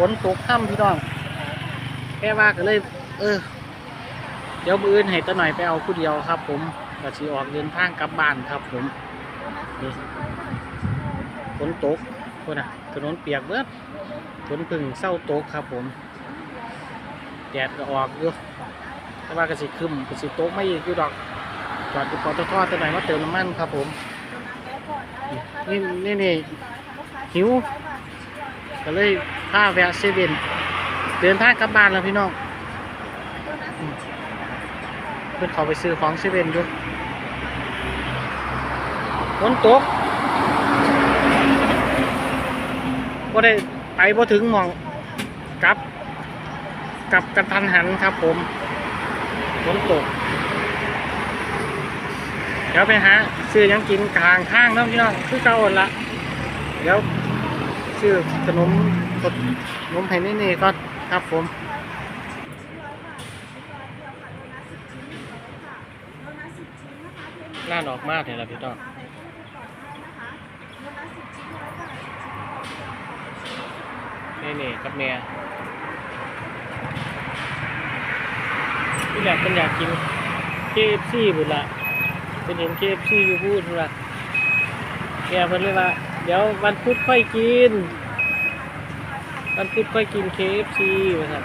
ฝนตกค่ำพี่น้องแค่ว่าก็เลย เออ เดี๋ยวมืออื่นให้ตาหน่อยไปเอาผู้เดียวครับ ผมก็สิออกเดินทางกลับบ้านครับ ผมนี่ฝนตกคนน่ะถนนเปียกเบิดฝนพึ่งเศร้าตกครับ ผมแดดก็ออกอยู่แต่ว่าก็สิครึมก็สิตกไม่อยู่ดอกจอดอยู่ปตทตาหน่อยมาเติมน้ำมันครับผม นี่นี่นี่หิว ก็เลยพาแวะเซเว่นเดินทางกลับบ้านแล้วพี่น้องเพื่อนเขาไปซื้อของเซเว่นด้วยฝนตกก็ได้ไปพอถึงหมองกลับกลับกระทันหันครับผมฝนตก เดี๋ยวไปหาซื้อยังกินกลางข้างเนาะพี่น้องคือเก่าหั่นละเดี๋ยว ชื่อขนมขนมไผ่นี่นี่ก็ครับผมน่าดอกมากเลยล่ะพี่ต้องนี่นี่กับเมียที่อยากเป็นอยากกินเคฟซี่บุญละเป็นเห็นเคฟซี่อยู่พูดบุญละเมียเพิ่นเลยว่า เดี๋ยววันพุธค่อยกิน วันพุธค่อยกิน KFC นะครับ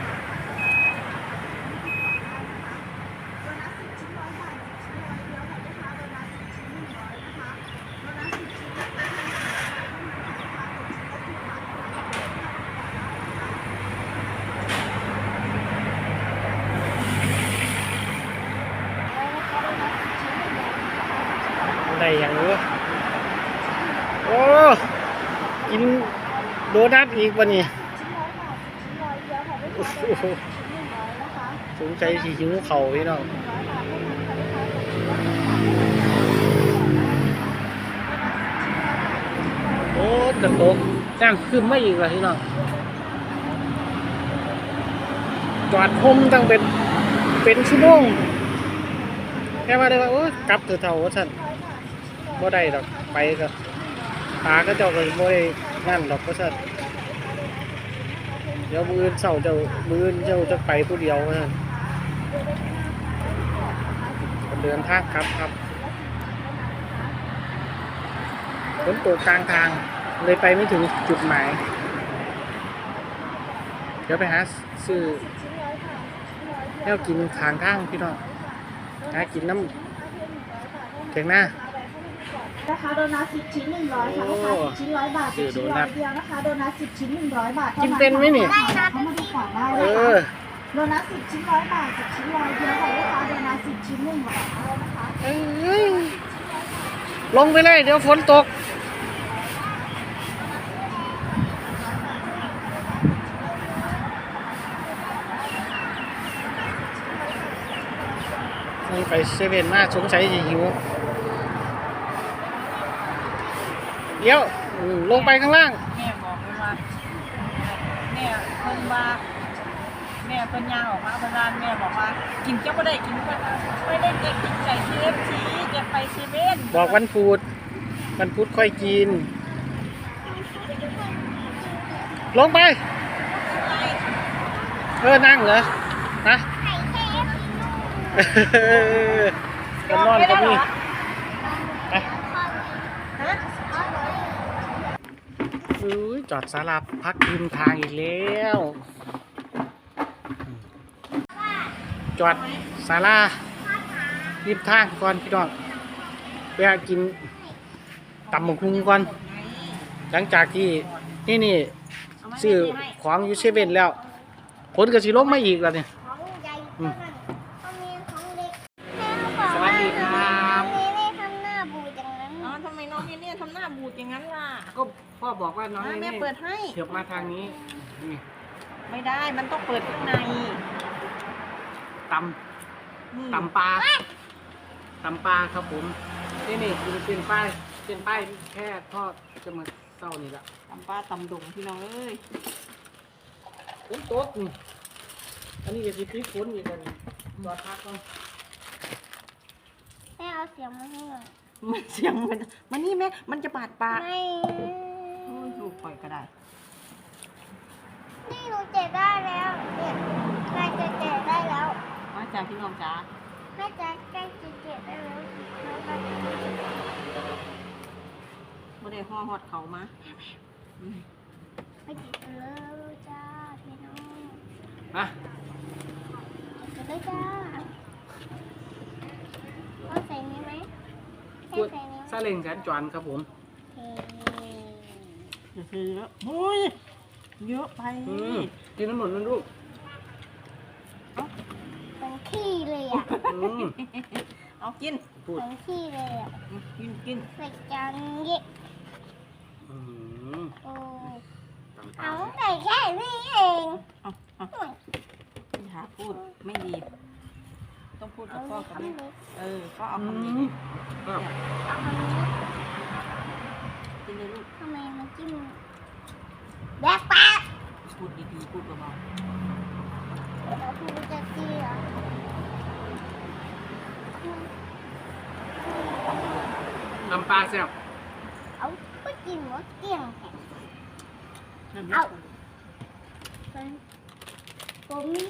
ได้อย่างนี้ โอ้กินโดนัทอีกวันนี้โอ้โหสงสัยสีหิวเข่าพี่น้องโอ้กระตกจ้างขึ้นไม่อีกแล้วพี่น้องจอดพมตั้งเป็นเป็นชั่วโมงแค่ว่าได้ว่าโอ้ยกลับเถอะเท่าว่าท่านบ่ได้ดอกไปก็ ปลาก็เจ้าก็บ่ได้นั่นดอกว่าท่นเดี๋ยวมือเสาเจ้ามือเจ้าจะไปผู้เดียวว่าท่านเดินทางครับครับฝนตกกลางทางเลยไปไม่ถึงจุดหมาย เดี๋ยวไปหาซื้อแล้วกินทางทางพี่น้องหากินน้ำเถียงหน้า นะคะโดนัทสิบชิ้นหนึ่งร้อยค่ะโอ้ลูกค้าสิบชิ้นร้อยบาทชื่สิอบโดชิ้นนัร้อทยเดียวนะคะโดนัทสิบชิ้นหนึ่งร้อยบาทกินเป็นไหมนี่ได้นะเข้ามาดูก่อนได้เอนะคะอโดนัทสิบชิ้นร้อยบาทสิบชิ้นร้อยเดียวค่ะลูกค้าโดนัทสิบชิ้นหนึ่งร้อยนะคะเอ้ยลงไปเลยเดี๋ยวฝนตกนี่ไปเซเว่นมาสงสัยจะหิว เดี๋ยวอืมลงไปข้างล่าง แม่บอกเลยว่าแม่เพิ่นว่าแม่เพิ่นย่างออกมาเพิ่นว่าแม่บอกว่า กินเจ้าบ่ได้กินเพิ่นไม่ได้จะกินไก่ KFC จะไปเซเว่นบอกวันพุธวันพุธค่อยกิน ลงไป เออนั่งเหรอฮะเออกันนอนก็มีไป ฮะ อุ้ย จอดสาราพักริมทางอีกแล้ว จอดสาราริมทางก่อนพี่น้องไปกินตำหมกหุงก่อน หลังจากที่นี่นี่ซื้อของยูเซเว่นแล้วผลกระสีลงมาอีกแล้วเนี่ย บอกว่าน้องอะแม่นี่เปิดให้เถียบมาทางนี้นี่ไม่ได้มันต้องเปิดข้างในตนี่ำตำปลาตำปลาครับผมนี่นี่คือเป็นป้ายเป็นป้ายแค่ทอดจะมาเศร้านี่ละตำปลาตำดงพี่น้องเอ้ยฝนตกนี่อันนี้ก็สิติดฝนอีกแล้วนี่จอดพักก่อนแม่เอาเสียงมาให้หน่อยมันเสียงมันมันนี่แม่มันจะบาดปากไม่โอ้ย ลูกปล่อยก็ได้ นี่หนูเจ็บได้แล้วเนี่ยใกล้จะเจ็บได้แล้วมาจากพี่น้องจ๋าแม่จะใกล้จะเจ็บได้แล้วแล้วก็บ่ได้ห่อฮอดเขามาอืมไปจิบเลยจ้าพี่น้องอะจิบเลยจ้าต้องใส่นี้ไหมให้พูดใส่นี้ไหมซาเล้งแสนจวนครับผม เฮ้ยจะซื้อแล้วโอ้ยเยอะไปอืมกินน้ำหมดนั่นลูกเป็นขี้เลยอะอืมเอากินพูดเป็นขี้เลยอะอืมกินกินใส่จานเย็บอืมโอ้ตำปลาเอาใส่แค่นี้เองเอาเอาอย่าพูดไม่ดี ต้องพูดกับพ่อกับแม่เออก็เอาอืคำนี้มอ้าวเอาคำนี้กิน เลยลูกทำไมมันจิ้มแบกปากพูดดีๆพูดเบาเราพูดจะตีเหรอตำปลาแซ่บเอาไปกินหมดเกลี้ยงแค่ๆนั่นเอาแหละผมนี่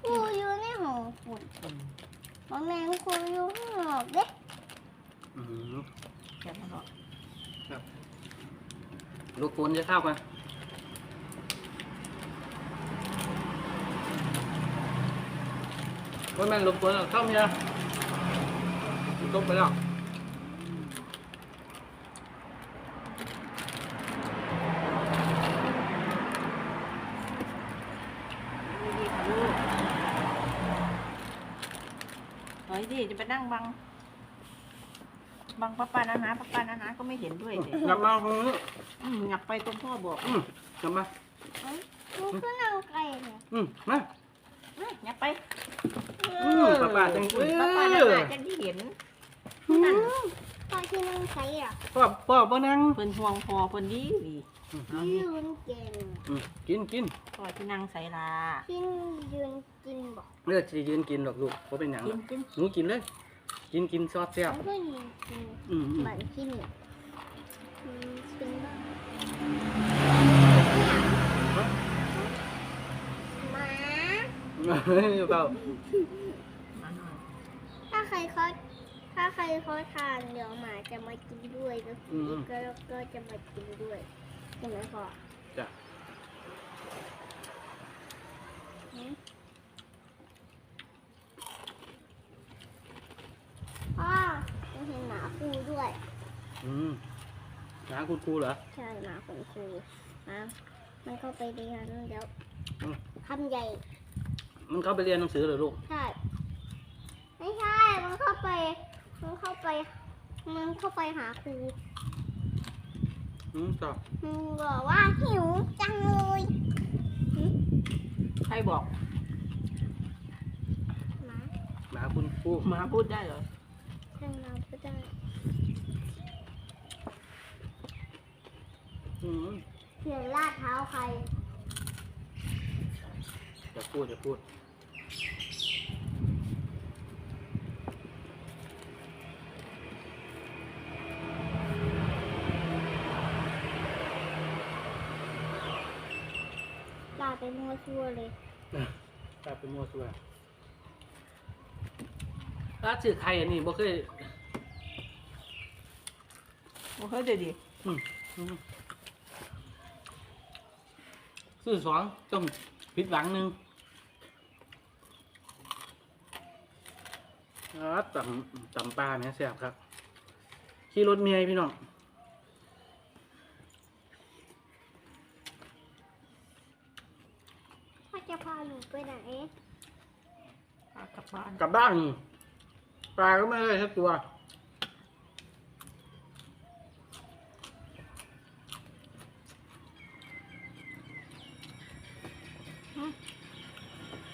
ครูอยู่ในห้องฝุ่นอืมบางแมงครูอยู่ข้างนอกเด้อืม แกะมาเนาะลูกฝนจะเข้ากันว่าแม่นลูกฝนเข้าเมียตกไปแล้วดีๆค่ะลูกเฮ้ยดิจะไปนั่งบัง บังป้าปานานาป้าปานานาก็ไม่เห็นด้วยเลยกลับมาตรงนี้อืมอยากไปตรงพ่อบอกอืมกลับมาเอ้ยครูขึ้นนั่งไกลเนี่ยอืมมาอืมอยากไปอืมป้าปาจังเออป้าปานานาจะได้เห็นนั่นตอนที่นั่งใช้อะพ่อพ่อบ่นั่งเพิ่นห่วงพอเพิ่นดีดีเอานี่ยืนเก่งอืมกินกินพ่อที่นั่งใส่ลาที่ยืนกินบอกเลือดจะยืนกินหรอกลูกเพราะเป็นหยังหกิรนอกกินหนูกินเลย กินกินซอสแซ่บเขาก็ยืนกินอืมอืมเหมือนที่เนี่ยอืมกินบ้างหมาเฮ้ยเปล่ามาหน่อยถ้าใครเขาถ้าใครเขาทานเดี๋ยวหมาจะมากินด้วยแล้วอืมก็ก็จะมากินด้วยใช่ไหมพ่อจ้ะ หืมพ่อหนูเห็นหมาคูด้วย อืมน้าคุณครูเหรอ ใช่หมาของครูนะมันเข้าไปเรียนเดี๋ยวอืม คำใหญ่ มันเข้าไปเรียนหนังสือเหรอลูก ใช่ ไม่ใช่ มันเข้าไป มันเข้าไป มันเข้าไปหาครู อืมจ้ะมันบอกว่าหิวจังเลยใครบอกหมาน้าคุณครูหมาพูดได้เหรอใช่เราก็ได้ อืม เสียงลาดเท้าใครอย่าพูดอย่าพูด ลาดไปมั่วซั่วเลย กลายเป็นมัวซัวร้านชื่อใครอันนี้บ่เคย โอ้เฮ้ยเดี๋ยวดิ อืมอืม ซื้อสองต้องผิดหวังหนึ่งอ๋อตำตำปลาเนี่ยแซ่บครับ ขี่รถเมียพี่น้องพ่อจะพาหนูไปไหนพากลับบ้าน กลับบ้านปลาก็ไม่ได้สักตัว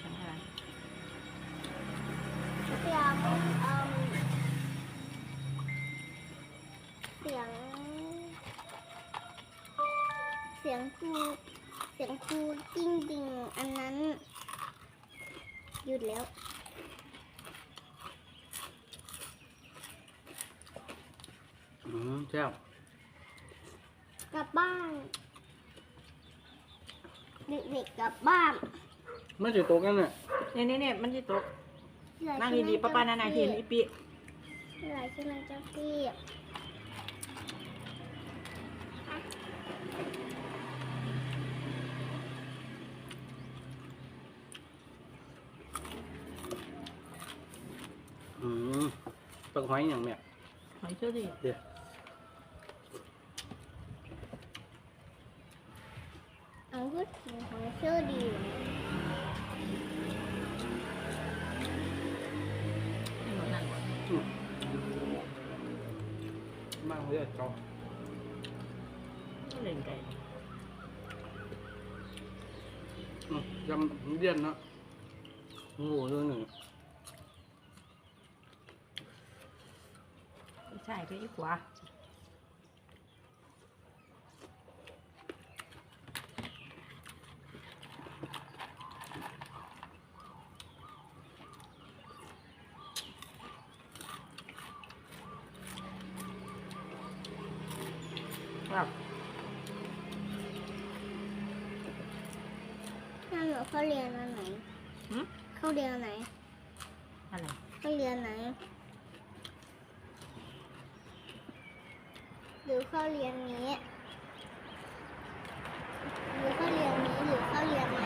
ทำอะไร เสียงเอ่ม เสียง เสียงครูเสียงครูจิ้งดิงอันนั้น หยุดแล้ว อืมแซ่บกลับบ้านกเด็กๆกลับบ้านไม่ถือโต๊ะกันเนี่ยเนี่ยเนี่ยเนี่ยมันจะตก เหลือนั่งใช่ไหมดีๆป้าป้านานาเห็นอีปีเหลือใช่ไหมเจ้าพี่ อืมปักหอยอย่างเนี่ยหอยเชอรี่เดี๋ยวเอาพูดถึงของเชื่อดีอยู่นะอืมมากเลยจ อเล่นไก่อืมยังเดียนนะงูเรื่องหนึ่งใช่ก็อีกว่าครับ นั่นหนู เขาเรียนอันไหนหืมเขาเรียนอันไหนอะไรเขาเรียนไหน หรือเขาเรียนนี้ หรือเขาเรียนนี้หรือเขาเรียนไหน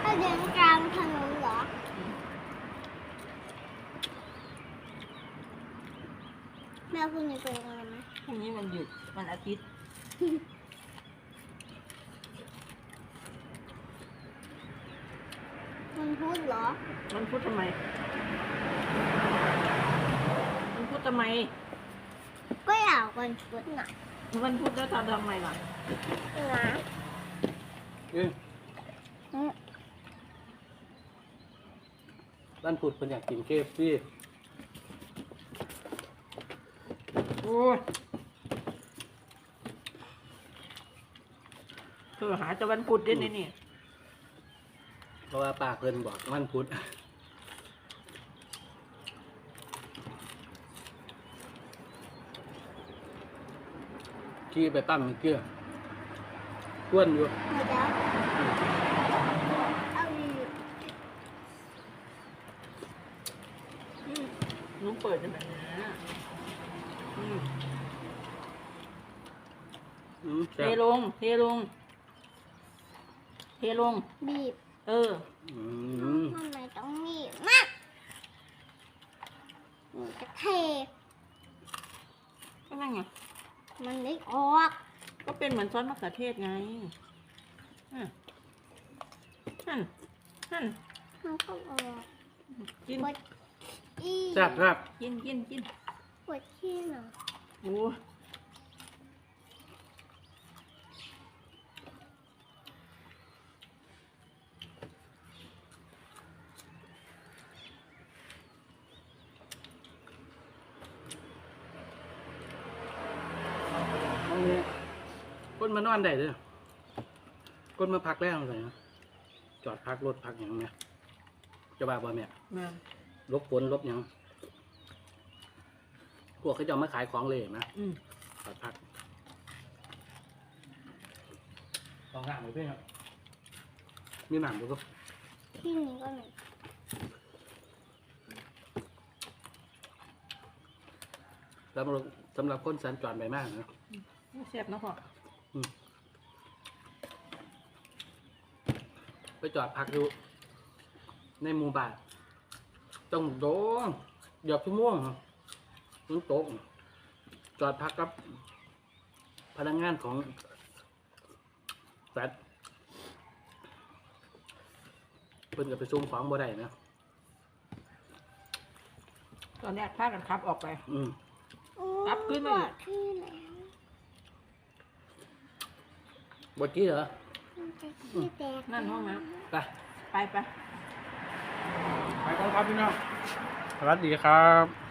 เขาเรียนกลางถนนเหรอ แม่พรุ่งนี้ไปโรงเรียนไหม พรุ่งนี้มันหยุ ดวันอาทิตย์มันพูดเหรอ มันพูดทำไม มันพูดทำไม ก็อยากวันพุธน่ะมันพูดแล้วทำทำไมล่ะนะเอ้ยอืมด้านผุดเป็นอยากกินเคฟซีโอ้ย เธอหาจะวันพุธด้วยนี่นี่เพราะว่าปากเพิ่นบอกวันพุธขี่ไปตั้มเกลือก้วนอยู่เดี๋ยวเอาอีกอืมหนูเปิดได้แบบนี้อืมอืมเทแซ่บลงเทลง เทลง บีบเออ อืมทำไมต้องบีบมากหนูจะเทก็นั่นไง มันไม่ออกก็เป็นเหมือนซอสมะเขือเทศไงอะหั่นหั่นมันก็ออกกิน ปวดอีแซ่บครับกินกินกินปวดขี้เหรอ โอ้ ก้นมานอนได้เด้อก้นมาพักแล้วใส่นะจอดพักรถพักอย่างเนี้ยจะบ้าบ่แม่แม่ลบฝนลบหยังพวกเขาจะเอามาขายของเลยนะอืมจอดพักลองหน้าหน่อยเพื่อนครับมีหนามดูก็ที่นี้ก็หนูสำหรับสำหรับคนสัญจรไปมากนะ แซ่บเนาะพ่อ ไปจอดพักอยู่ในหมู่บ้านต้องโดนเดี๋ยวชั่วโมงครับถึงโต๊ะจอดพักกับ พนักงานของสัตว์เพิ่นก็ไปซุ่มของบ่ได้นะ ตอนแรกพากันขับออกไป อืมโอ้กลับขึ้นมาปอีวกดขี้แล้ว บทกี้เหรอมันจะขี้แตกนั่นห้องน้ไปไปไป ไปกันครับพี่น้อง สวัสดีครับ